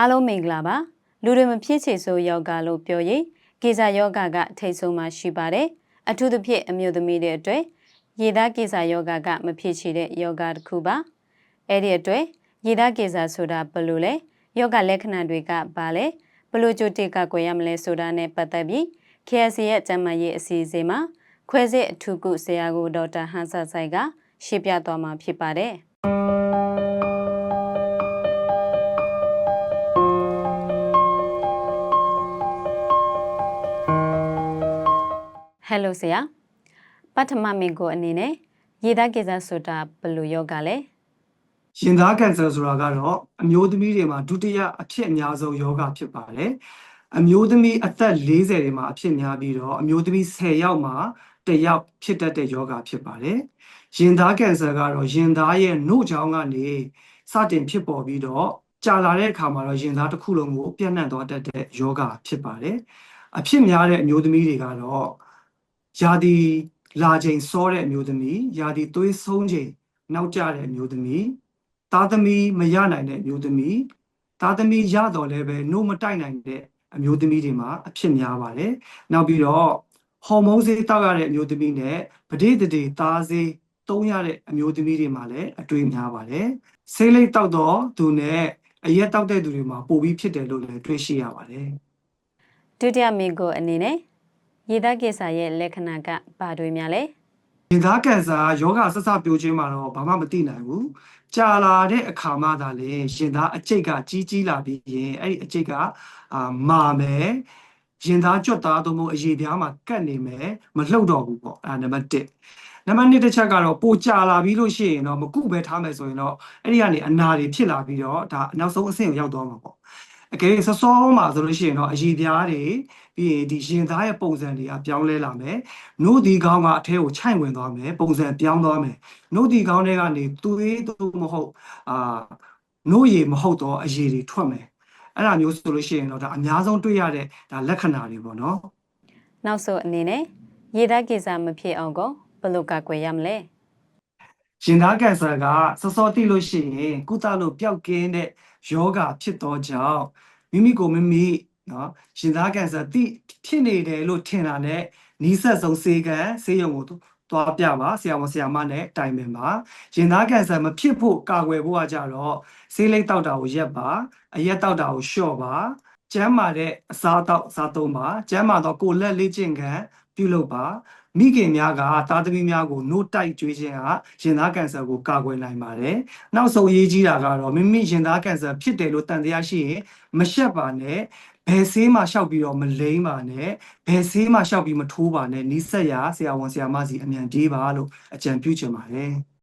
အားလုံးမင်္ဂလာပါလူတွေမဖြစ်ချေဆိုယောဂလို့ပြောရင်ကေဇာယောဂကထိတ်ဆုံးမှရှိပါတယ်အထူးသဖြင့်အမျိုးသမီးတွေအတွက်ရေသားကေဇာယောဂကမဖြစ်ချေတဲ့ယောဂတစ်ခုပါအဲ့ဒီအတွက်ရေသားကေဇာဆိုတာဘယ်လိုလဲယောဂလက္ခဏာတွေကဘာလဲဘယ်လိုကြိုတင်ကကွယ်ရမလဲဆိုတာနဲ့ပတ်သက်ပြီး KSC ရဲ့ကျန်းမာရေးအစီအစဉ်မှာခွဲစိတ်အထူးကုဆရာကိုဒေါက်တာဟန်ဆာဆိုင်ကရှင်းပြသွားမှာဖြစ်ပါတယ် ဟယ်လိုဆရာပထမမင်ကိုအနေနဲ့ရေသားကိစ္စဆိုတာဘယ်လိုယောဂလဲရင်သားကင်ဆာဆိုတာကတော့အမျိုးသမီးတွေမှာဒုတိယအဖြစ်အများဆုံးယောဂဖြစ်ပါတယ်အမျိုးသမီးအသက်40တွေမှာအဖြစ်များပြီးတော့အမျိုးသမီး10ယောက်မှာတစ်ယောက်ဖြစ်တတ်တဲ့ယောဂဖြစ်ပါတယ်ရင်သားကင်ဆာကတော့ရင်သားရဲ့နှုတ်ချောင်းကနေစတင်ဖြစ်ပေါ်ပြီးတော့ကြာလာတဲ့အခါမှာတော့ရင်သားတစ်ခုလုံးကိုပြန့်နှံ့သွားတတ်တဲ့ယောဂဖြစ်ပါတယ်အဖြစ်များတဲ့အမျိုးသမီးတွေကတော့ ယာဒီလာချိန်စောတဲ့အမျိုးသမီးယာဒီသွေးဆုံးချိန်နောက်ကျတဲ့အမျိုးသမီးသားသမီးမရနိုင်တဲ့အမျိုးသမီးသားသမီးရတော့လည်းပဲနှုတ်မတိုက်နိုင်တဲ့အမျိုးသမီးတွေမှာအဖြစ်များပါတယ်။နောက်ပြီးတော့ဟော်မုန်းဆေးတောက်ရတဲ့အမျိုးသမီးနဲ့ပဋိသန္ဓေသားဆေးသုံးရတဲ့အမျိုးသမီးတွေမှာလည်းအတွေ့များပါတယ်။ဆေးလိပ်တောက်တော့သူနဲ့အရက်တောက်တဲ့သူတွေမှာပိုပြီးဖြစ်တယ်လို့လည်းတွေ့ရှိရပါတယ်။ဒုတိယမင်ကိုအနေနဲ့ ရေသားကိစ္စရဲ့လက္ခဏာကဘာတွေများလဲရင်သားကင်ဆာယောဂဆက်စပြိုးခြင်းမှာတော့ဘာမှမသိနိုင်ဘူးကြာလာတဲ့အခါမှသာလေရင်သားအကျိတ်ကကြီးကြီးလာပြီးရင်အဲ့ဒီအကျိတ်ကအာမာမယ်ရင်သားကြွတ်သားသို့မဟုတ်အရေပြားမှာကတ်နေမယ်မလှုပ်တော့ဘူးပေါ့အဲ့ဒါနံပါတ်1နံပါတ်2တစ်ချက်ကတော့ပိုကြာလာပြီးလို့ရှိရင်တော့မကုပဲထားမယ်ဆိုရင်တော့အဲ့ဒီကနေအနာတွေဖြစ်လာပြီးတော့ဒါနောက်ဆုံးအဆင့်ကိုရောက်သွားမှာပေါ့ အကယ်၍စောစောမှာဆိုလို့ရှိရင်တော့အရေပြားတွေပြီးရင်ဒီရင်သားရဲ့ပုံစံတွေကပြောင်းလဲလာမယ်နို့ဒီကောင်းကအထဲကိုခြိုက်ဝင်သွားမယ်ပုံစံပြောင်းသွားမယ်နို့ဒီကောင်းတွေကနေသွေးတို့မဟုတ်အာနို့ရည်မဟုတ်တော့အရည်တွေထွက်မယ်အဲ့ဒါမျိုးဆိုလို့ရှိရင်တော့ဒါအများဆုံးတွေ့ရတဲ့ဒါလက္ခဏာတွေပေါ့နော်နောက်ဆုံးအနေနဲ့ရေသားကိစ္စမဖြစ်အောင်ကိုဘယ်လိုကကွယ်ရမလဲ ရင်သားကင်ဆာကစောစောသိလို့ရှိရင်ကုသလို့ပျောက်ကင်းတဲ့ယောဂဖြစ်သောကြောင့်မိမိကိုမိမိနော်ရင်သားကင်ဆာသိဖြစ်နေတယ်လို့ထင်တာနဲ့နီးစပ်ဆုံးဆေးကန်ဆေးရုံကိုသွားပြပါဆရာဝန်ဆရာမနဲ့တိုင်ပင်ပါရင်သားကင်ဆာမဖြစ်ဖို့ကာကွယ်ဖို့ကကြတော့ဆေးလိပ်တောက်တာကိုရက်ပါအရက်တောက်တာကိုလျှော့ပါကျန်းမာတဲ့အစားအသောက်အစားသုံးပါကျန်းမာတော့ကိုယ်လက်လေ့ကျင့်ခန်းပြုလုပ်ပါ မိခင်များကသားသမီးများကိုနို့တိုက်ကျွေးခြင်းကရင်သားကင်ဆာကိုကာကွယ်နိုင်ပါတယ်။နောက်ဆုံးအရေးကြီးတာကတော့မိမိရင်သားကင်ဆာဖြစ်တယ်လို့တန်တရားရှိရင်မရှက်ပါနဲ့ဘယ်ဆေးမှရှောက်ပြီးတော့မလိမ့်ပါနဲ့ဘယ်ဆေးမှရှောက်ပြီးမထိုးပါနဲ့နီးစက်ရဆရာဝန်ဆရာမစီအမြန်ပြေးပါလို့အကြံပြုချင်ပါတယ်။